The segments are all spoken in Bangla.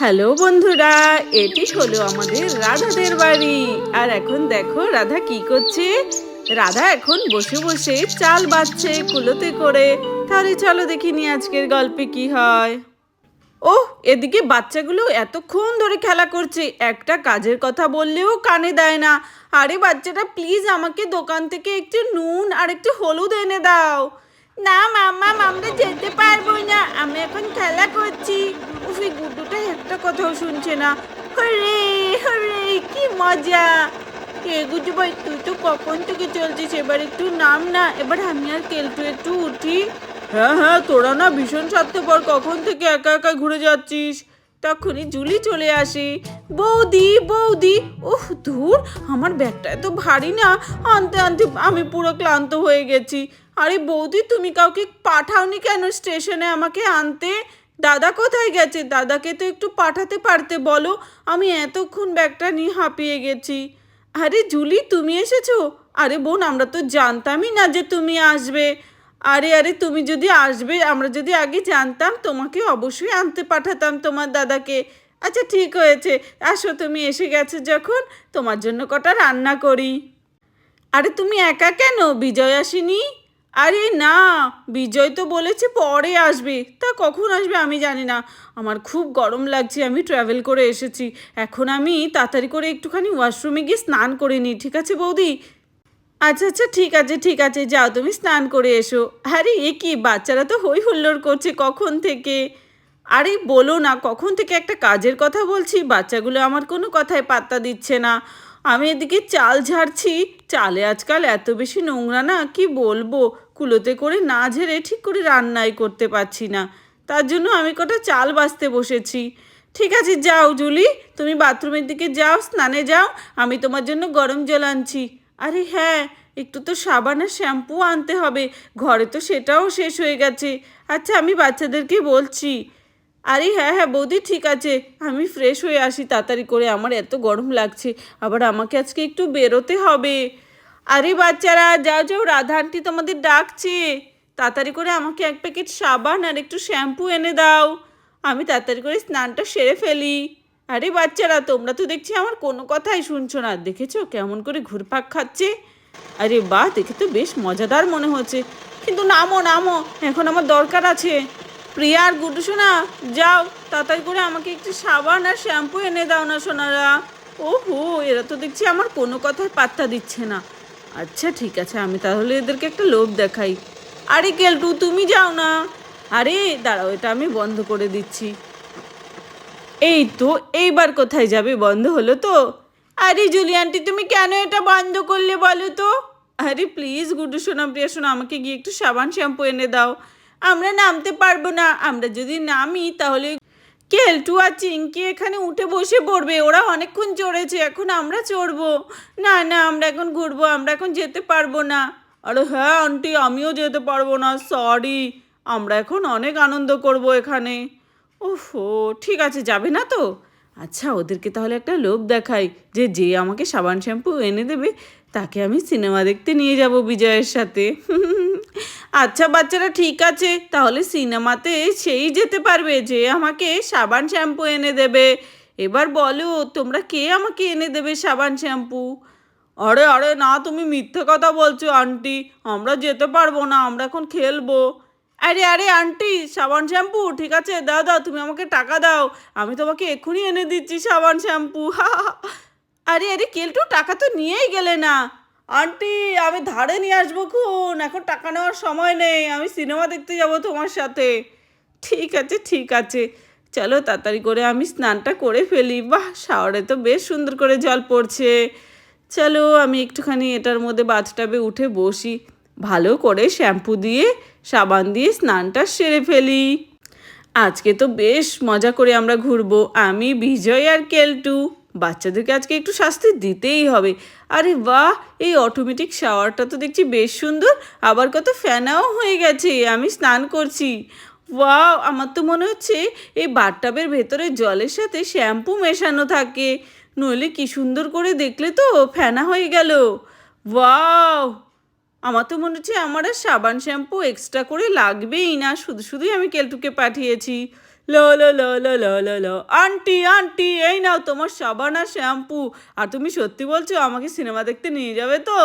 হ্যালো বন্ধুরা, এটি হলো আমাদের রাধাদের বাড়ি। আর এখন দেখো রাধা কি করছে? রাধা এখন বসে বসে চাল বাচ্ছে কুলোতে করে। তাহলে চলো দেখিনি আজকের গল্পে কি হয়। ও এদিকে বাচ্চাগুলো এতক্ষণ ধরে খেলা করছে। একটা কাজের কথা বললেও কানে দেয় না। আরে বাচ্চাটা, প্লিজ আমাকে দোকান থেকে একটু নুন আর একটু হলুদ এনে দাও। না মাম্মা আমরা যেতে পারব না। আমি এখন খেলা করছি। উফি গুড্ডুটা একটা কথাও শুনছে না। হরে হরে, কি মজা। কে গুজু ভাই, তুই তো কখন থেকে চলছিস? এবার একটু নাম না, এবার আমি আর কেলটু একটু উঠি। হ্যাঁ হ্যাঁ তোরা না ভীষণ স্বার্থপর। কখন থেকে একা একা ঘুরে যাচ্ছিস? তখনই জুলি চলে আসে। বৌদি বৌদি উফ ধুর, আমার ব্যাগটা এত ভারী না, আনতে আনতে আমি পুরো ক্লান্ত হয়ে গেছি। আরে বৌদি, তুমি কাউকে পাঠাওনি কেন স্টেশনে আমাকে আনতে? দাদা কোথায় গেছে? দাদাকে তো একটু পাঠাতে পারতে বলো। আমি এতক্ষণ ব্যাগটা নিয়ে হাঁপিয়ে গেছি। আরে জুলি, তুমি এসেছ? আরে বোন, আমরা তো জানতামই না যে তুমি আসবে। আরে আরে, তুমি যদি আসবে, আমরা যদি আগে জানতাম, তোমাকে অবশ্যই আনতে পাঠাতাম তোমার দাদাকে। আচ্ছা ঠিক হয়েছে। আসো, তুমি এসে গেছো যখন, তোমার জন্য কটা রান্না করি। আরে, তুমি একা কেন? বিজয় আসেনি? আরে, না, বিজয় তো বলেছে পরে আসবে। তা কখন আসবে আমি জানি না। আমার খুব গরম লাগছে, আমি ট্রাভেল করে এসেছি। এখন আমি তাড়াতাড়ি করে একটুখানি ওয়াশরুমে গিয়ে স্নান করে নিই, ঠিক আছে বৌদি? আচ্ছা আচ্ছা ঠিক আছে ঠিক আছে, যাও তুমি স্নান করে এসো। আরে, এ কি, বাচ্চারা তো হই হুল্লোড় করছে কখন থেকে? আরে, বলো না, কখন থেকে একটা কাজের কথা বলছি? বাচ্চাগুলো আমার কোনো কথায় পাত্তা দিচ্ছে না। আমি এদিকে চাল ঝাড়ছি। চালে আজকাল এত বেশি নোংরা না, কি বলব? কুলোতে করে না ঝেড়ে ঠিক করে রান্নাই করতে পারছি না। তার জন্য আমি কটা চাল বাছতে বসেছি। ঠিক আছে, যাও, জুলি, তুমি বাথরুমের দিকে যাও, স্নানে যাও, আমি তোমার জন্য গরম জল আনছি। আরে হ্যাঁ একটু তো সাবান আর শ্যাম্পু আনতে হবে। ঘরে তো সেটাও শেষ হয়ে গেছে। আচ্ছা আমি বাচ্চাদেরকে বলছি। আরে হ্যাঁ হ্যাঁ বৌদি, ঠিক আছে। আমি ফ্রেশ হয়ে আসি তাড়াতাড়ি করে। আমার এত গরম লাগছে। আবার আমাকে আজকে একটু বেরোতে হবে। আরে বাচ্চারা, যাও যাও, রাধা আন্টি তোমাদের ডাকছে। তাড়াতাড়ি করে আমাকে এক প্যাকেট সাবান আর একটু শ্যাম্পু এনে দাও। আমি তাড়াতাড়ি করে স্নানটা সেরে ফেলি। আরে বাচ্চারা, তোমরা তো দেখছি আমার কোনো কথাই শুনছো না। দেখেছ কেমন করে ঘুরপাক খাচ্ছে? আরে বাহ, দেখে তো বেশ মজাদার মনে হচ্ছে। কিন্তু নামো নামো, এখন আমার দরকার আছে। প্রিয়া আর গুডু সোনা, যাও, তাড়াতাড়ি করে আমাকে একটু সাবান আর শ্যাম্পু এনে দাও না সোনারা। ও হো এরা তো দেখছি আমার কোনো কথায় পাত্তা দিচ্ছে না। আচ্ছা ঠিক আছে, আমি তাহলে এদেরকে একটা লোভ দেখাই। আরে কেলটু তুমি যাও না। আরে, দাঁড়াও, এটা আমি বন্ধ করে দিচ্ছি। এই তো, এইবার কোথায় যাবে বন্ধ হলো তো? আরে জুলি আন্টি, তুমি কেন এটা বন্ধ করলে বলো তো? আরে প্লিজ গুডু সোনা, প্রিয়া সোনা, আমাকে গিয়ে একটু সাবান শ্যাম্পু এনে দাও। আমরা নামতে পারব না, আমরা যদি নামি তাহলে কেলটু আর চিঙ্কি এখানে উঠে বসে পড়বে, ওরা অনেকক্ষণ চড়েছে, এখন আমরা চড়বো। না না, আমরা এখন ঘুরবো, আমরা এখন যেতে পারব না। আরে হ্যাঁ আন্টি, আমিও যেতে পারব না সরি আমরা এখন অনেক আনন্দ করব এখানে। ওহো, ঠিক আছে, যাবে না তো? আচ্ছা ওদেরকে তাহলে একটা লোভ দেখাই যে যে আমাকে সাবান শ্যাম্পু এনে দেবে, তাকে আমি সিনেমা দেখতে নিয়ে যাব বিজয়ের সাথে। আচ্ছা বাচ্চারা, ঠিক আছে, তাহলে সিনেমাতে সেই যেতে পারবে যে, আমাকে সাবান শ্যাম্পু এনে দেবে। এবার বলো, তোমরা কে আমাকে এনে দেবে সাবান শ্যাম্পু? আরে আরে, না, তুমি মিথ্যে কথা বলছো, আন্টি। আমরা যেতে পারব না, আমরা এখন খেলব। আরে আরে আন্টি, সাবান শ্যাম্পু, ঠিক আছে? দাও দাও, তুমি আমাকে টাকা দাও। আমি তোমাকে এক্ষুনি এনে দিচ্ছি সাবান শ্যাম্পু। আরে আরে, কেলটু, টাকা তো নিয়েই গেলে না। আন্টি, আমি ধারে নিয়ে আসব খুন। এখন টাকা নেওয়ার সময় নেই। আমি সিনেমা দেখতে যাব তোমার সাথে। ঠিক আছে ঠিক আছে। চলো, তাড়াতাড়ি করে আমি স্নানটা করে ফেলি। বাহ, শাওয়ারে তো বেশ সুন্দর করে জল পড়ছে। চলো, আমি একটুখানি এটার মধ্যে বাথটাবে উঠে বসি। ভালো করে শ্যাম্পু দিয়ে, সাবান দিয়ে স্নানটা সেরে ফেলি। আজকে তো বেশ মজা করে আমরা ঘুরবো। আমি, বিজয় আর কেলটু। বাচ্চাদেরকে আজকে একটু শাস্তি দিতেই হবে। আরে বাহ, এই অটোমেটিক শাওয়ারটা তো দেখছি বেশ সুন্দর। আবার কত ফ্যানাও হয়ে গেছে। আমি স্নান করছি। ওয়াও, আমার তো মনে হচ্ছে এই বাথটাবের ভেতরে জলের সাথে শ্যাম্পু মেশানো থাকে। নইলে কি সুন্দর করে দেখলে তো ফেনা হয়ে গেল। ওয়াও! আমার তো মনে হচ্ছে আমার আর সাবান শ্যাম্পু এক্সট্রা করে লাগবেই না, শুধু শুধুই আমি কেলটুকে পাঠিয়েছি। লো লো, ল ল ল, লো লো। আন্টি আন্টি, এই নাও তোমার সাবান আর শ্যাম্পু। আর তুমি সত্যি বলছো আমাকে সিনেমা দেখতে নিয়ে যাবে তো?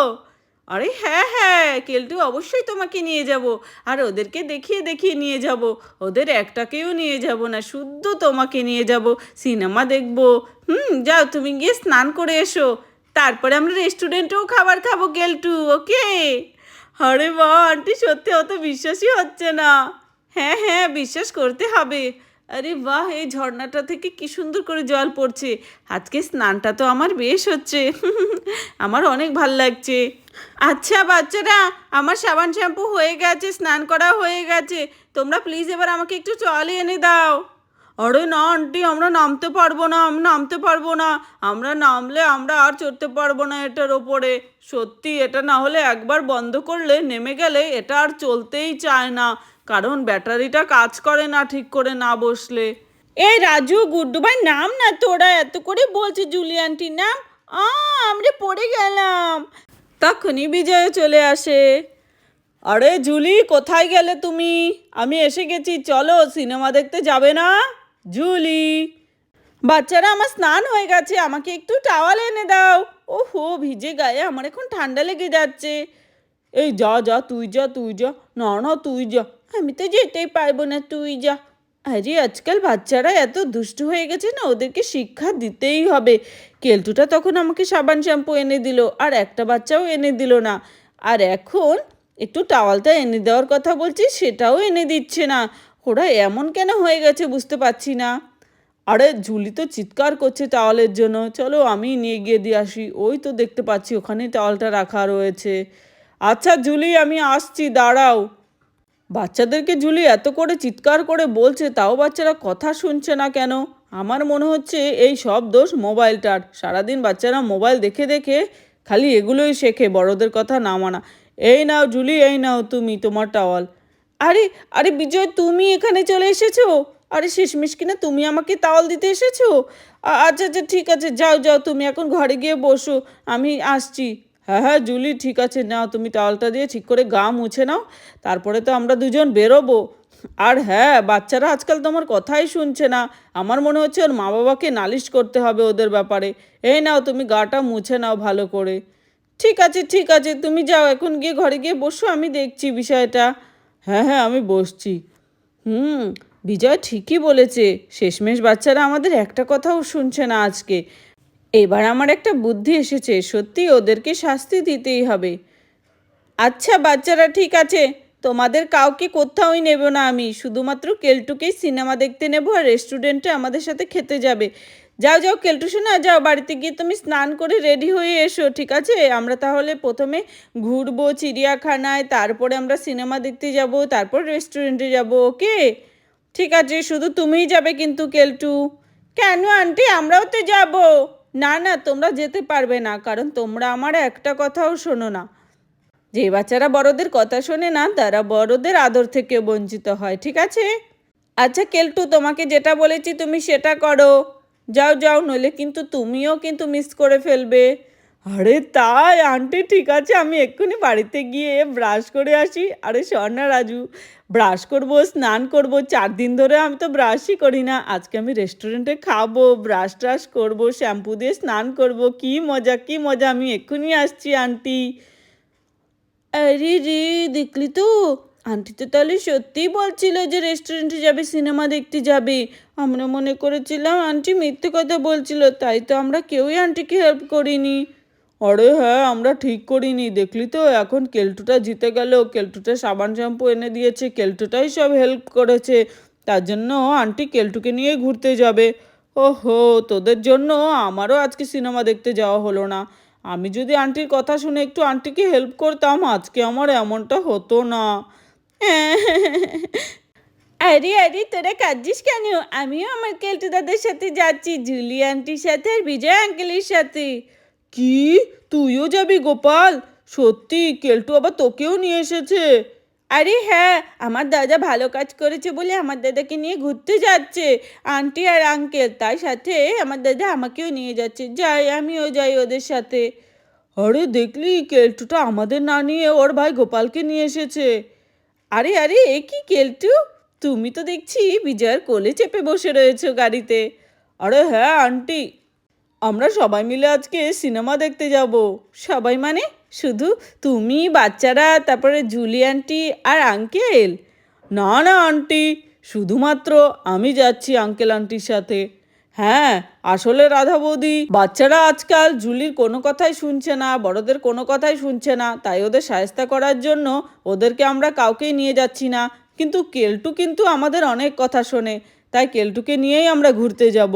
আরে হ্যাঁ হ্যাঁ কেলটু অবশ্যই তোমাকে নিয়ে যাব। আর ওদেরকে দেখিয়ে দেখিয়ে নিয়ে যাব। ওদের একটাকেও নিয়ে যাব না, শুদ্ধ তোমাকে নিয়ে যাব। সিনেমা দেখব। হুম, যাও তুমি গিয়ে স্নান করে এসো। তারপরে আমরা রেস্টুরেন্টেও খাবার খাব কেলটু ওকে আরে বা আন্টি সত্যি অত বিশ্বাসই হচ্ছে না। হ্যাঁ হ্যাঁ বিশ্বাস করতে হবে। আরে বাহ, এই ঝর্ণাটা থেকে কি সুন্দর করে জল পড়ছে। আজকে স্নানটা তো আমার বেশ হচ্ছে। আমার অনেক ভালো লাগছে। আচ্ছা বাচ্চারা, আমার সাবান শ্যাম্পু হয়ে গেছে, স্নান করা হয়ে গেছে। তোমরা প্লিজ এবার আমাকে একটু জল এনে দাও। আরে না আন্টি আমরা নামতে পারব না আমরা নামতে পারব না। আমরা নামলে আমরা আর চড়তে পারব না এটার ওপরে। সত্যি এটা না হলে একবার বন্ধ করলে নেমে গেলে এটা আর চলতেই চায় না। কারণ ব্যাটারিটা কাজ করে না ঠিক করে না বসলে। এই রাজু গুড্ডু ভাই নাম না তোরা এত করে বলছে জুলিয়ানটি নাম। আ আমরা পড়ে গেলাম। তখনই বিজয় চলে আসে। আরে জুলি কোথায় গেলে তুমি? আমি এসে গেছি চলো সিনেমা দেখতে যাবে না? জুলি, বাচ্চারা আমার স্নান হয়ে গেছে, আমাকে একটু টাওয়াল এনে দাও। ও হো ভিজে গায়ে আমার এখন ঠান্ডা লেগে যাচ্ছে। এই যা যা, তুই যা তুই যা, না না, তুই যা, আমি তো যেতেই পারব না, তুই যা। আরে, আজকাল বাচ্চারা এত দুষ্টু হয়ে গেছে না, ওদেরকে শিক্ষা দিতেই হবে। কেলটুটা তখন আমাকে সাবান শ্যাম্পু এনে দিল, আর একটা বাচ্চাও এনে দিল না। আর এখন একটু টাওয়ালটা এনে দেওয়ার কথা বলছি, সেটাও এনে দিচ্ছে না। ওরা এমন কেন হয়ে গেছে বুঝতে পারছি না। আরে ঝুলি তো চিৎকার করছে টাওয়ালের জন্য। চলো আমি নিয়ে গিয়ে দিয়ে আসি। ওই তো দেখতে পাচ্ছি ওখানেই টাওয়ালটা রাখা রয়েছে। আচ্ছা ঝুলি, আমি আসছি, দাঁড়াও। বাচ্চাদেরকে ঝুলি এত করে চিৎকার করে বলছে, তাও বাচ্চারা কথা শুনছে না কেন? আমার মনে হচ্ছে এই সব দোষ মোবাইলটার। সারাদিন বাচ্চারা মোবাইল দেখে দেখে খালি এগুলোই শেখে, বড়দের কথা না মানা। এই নাও জুলি এই নাও তুমি, তোমার টাওয়াল। আরে আরে বিজয়, তুমি এখানে চলে এসেছ? আরে শেষমেশ কিনা তুমি আমাকে তাওয়াল দিতে এসেছ? আচ্ছা আচ্ছা ঠিক আছে, যাও যাও, তুমি এখন ঘরে গিয়ে বসো, আমি আসছি। হ্যাঁ হ্যাঁ জুলি, ঠিক আছে, নাও, তুমি টাওয়ালটা দিয়ে ঠিক করে গা মুছে নাও, তারপরে তো আমরা দুজন বেরোবো। আর হ্যাঁ বাচ্চারা আজকাল তোমার কথাই শুনছে না। আমার মনে হচ্ছে ওর মা বাবাকে নালিশ করতে হবে ওদের ব্যাপারে। এই নাও, তুমি গাটা মুছে নাও ভালো করে। ঠিক আছে ঠিক আছে, তুমি যাও, এখন গিয়ে ঘরে গিয়ে বসো, আমি দেখছি বিষয়টা। হ্যাঁ হ্যাঁ আমি বসছি। হুম, বিজয় ঠিকই বলেছে। শেষমেশ বাচ্চারা আমাদের একটা কথাও শুনছে না আজকে। এবার আমার একটা বুদ্ধি এসেছে, সত্যি ওদেরকে শাস্তি দিতেই হবে। আচ্ছা বাচ্চারা ঠিক আছে, তোমাদের কাউকে কোথাওই নেব না আমি। শুধুমাত্র কেলটুকেই সিনেমা দেখতে নেব আর রেস্টুরেন্টে আমাদের সাথে খেতে যাবে। যাও যাও, কেলটু শোনা যাও, বাড়িতে গিয়ে তুমি স্নান করে রেডি হয়ে এসো, ঠিক আছে? আমরা তাহলে প্রথমে ঘুরবো চিড়িয়াখানায়, তারপরে আমরা সিনেমা দেখতে যাব, তারপর রেস্টুরেন্টে যাব, ওকে? ঠিক আছে, শুধু তুমিই যাবে কিন্তু, কেলটু। কেন আন্টি, আমরাও তো যাব। না না, তোমরা যেতে পারবে না, কারণ তোমরা আমার একটা কথাও শোনো না। যে বাচ্চারা বড়দের কথা শোনে না, তারা বড়দের আদর থেকে বঞ্চিত হয়, ঠিক আছে? আচ্ছা কেলটু, তোমাকে যেটা বলেছি তুমি সেটা করো। যাও যাও, নইলে কিন্তু তুমিও কিন্তু মিস করে ফেলবে। আরে তাই, আন্টি, ঠিক আছে, আমি এক্ষুনি বাড়িতে গিয়ে ব্রাশ করে আসি। আরে স্বর্ণা রাজু ব্রাশ করব, স্নান করব, চার দিন ধরে আমি তো ব্রাশই করি না। আজকে আমি রেস্টুরেন্টে খাব ব্রাশ ট্রাশ করব শ্যাম্পু দিয়ে স্নান করব, কি মজা কি মজা, আমি এক্ষুনি আসছি, আন্টি। আরে রে, দেখলি তো? আন্টি তো তাহলে সত্যিই বলছিল যে রেস্টুরেন্টে যাবে সিনেমা দেখতে যাবে। আমরা মনে করেছিলাম আন্টি মিথ্যে কথা বলছিল, তাই তো আমরা কেউই আন্টিকে হেল্প করিনি। আরে হ্যাঁ আমরা ঠিক করিনি। দেখলি তো, এখন কেলটুটা জিতে গেল। কেলটুটা সাবান শ্যাম্পু এনে দিয়েছে, কেলটুটাই সব হেল্প করেছে। তার জন্য আন্টি কেলটুকে নিয়ে ঘুরতে যাবে। ওহো, তোদের জন্য আমারও আজকে সিনেমা দেখতে যাওয়া হলো না। আমি যদি আন্টির কথা শুনে একটু আন্টিকে হেল্প করতাম, আজকে আমার এমনটা হতো না। আরে আরে তোরা কাঁদছিস কেন? আমিও আমার কেলটু দাদার সাথে যাচ্ছি জুলি আন্টির সাথে আর বিজয় আঙ্কেলের সাথে। কি? তুইও যাবি গোপাল? সত্যি কেলটু আবার তোকেও নিয়ে এসেছে। আরে হ্যাঁ আমার দাদা ভালো কাজ করেছে বলে আমার দাদাকে নিয়ে ঘুরতে যাচ্ছে আন্টি আর আঙ্কেল তাই সাথে আমার দাদা আমাকেও নিয়ে যাচ্ছে। যাই আমিও যাই ওদের সাথে। আরে দেখলি কেলটুটা আমাদের না নিয়ে ওর ভাই গোপালকে নিয়ে এসেছে। আরে আরে, এ কি কেলটু? তুমি তো দেখছি বিজয়ের কোলে চেপে বসে রয়েছো গাড়িতে। আরে হ্যাঁ আন্টি। আমরা সবাই মিলে আজকে সিনেমা দেখতে যাব। সবাই মানে? শুধু তুমি, বাচ্চারা, তারপরে জুলি আন্টি আর আঙ্কেল? না না, আন্টি। শুধুমাত্র আমি যাচ্ছি আঙ্কেল আন্টির সাথে। হ্যাঁ আসলে রাধা বৌদি, বাচ্চারা আজকাল জুলির কোনো কথাই শুনছে না, বড়দের কোনো কথাই শুনছে না, তাই ওদের সায়স্তা করার জন্য ওদেরকে আমরা কাউকেই নিয়ে যাচ্ছি না। কিন্তু কেলটু কিন্তু আমাদের অনেক কথা শোনে, তাই কেলটুকে নিয়েই আমরা ঘুরতে যাব।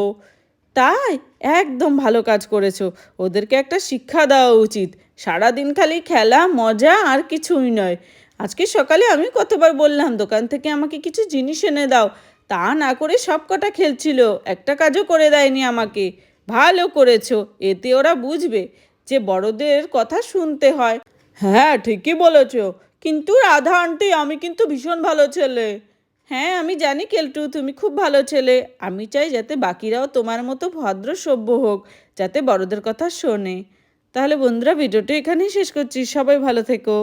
তাই একদম ভালো কাজ করেছ, ওদেরকে একটা শিক্ষা দেওয়া উচিত। সারাদিন খালি খেলা, মজা আর কিছুই নয়। আজকে সকালে আমি কতবার বললাম, দোকান থেকে আমাকে কিছু জিনিস এনে দাও। তা না করে সব কটা খেলছিল। একটা কাজও করে দেয়নি আমাকে। ভালো করেছ, এতে ওরা বুঝবে যে বড়দের কথা শুনতে হয়। হ্যাঁ ঠিকই বলেছ। কিন্তু রাধা আন্টি, আমি কিন্তু ভীষণ ভালো ছেলে। হ্যাঁ আমি জানি কেলটু, তুমি খুব ভালো ছেলে। আমি চাই যাতে বাকিরাও তোমার মতো ভদ্র সভ্য হোক, যাতে বড়দের কথা শোনে। তাহলে বন্ধুরা, ভিডিওটা এখানেই শেষ করছি। সবাই ভালো থেকো।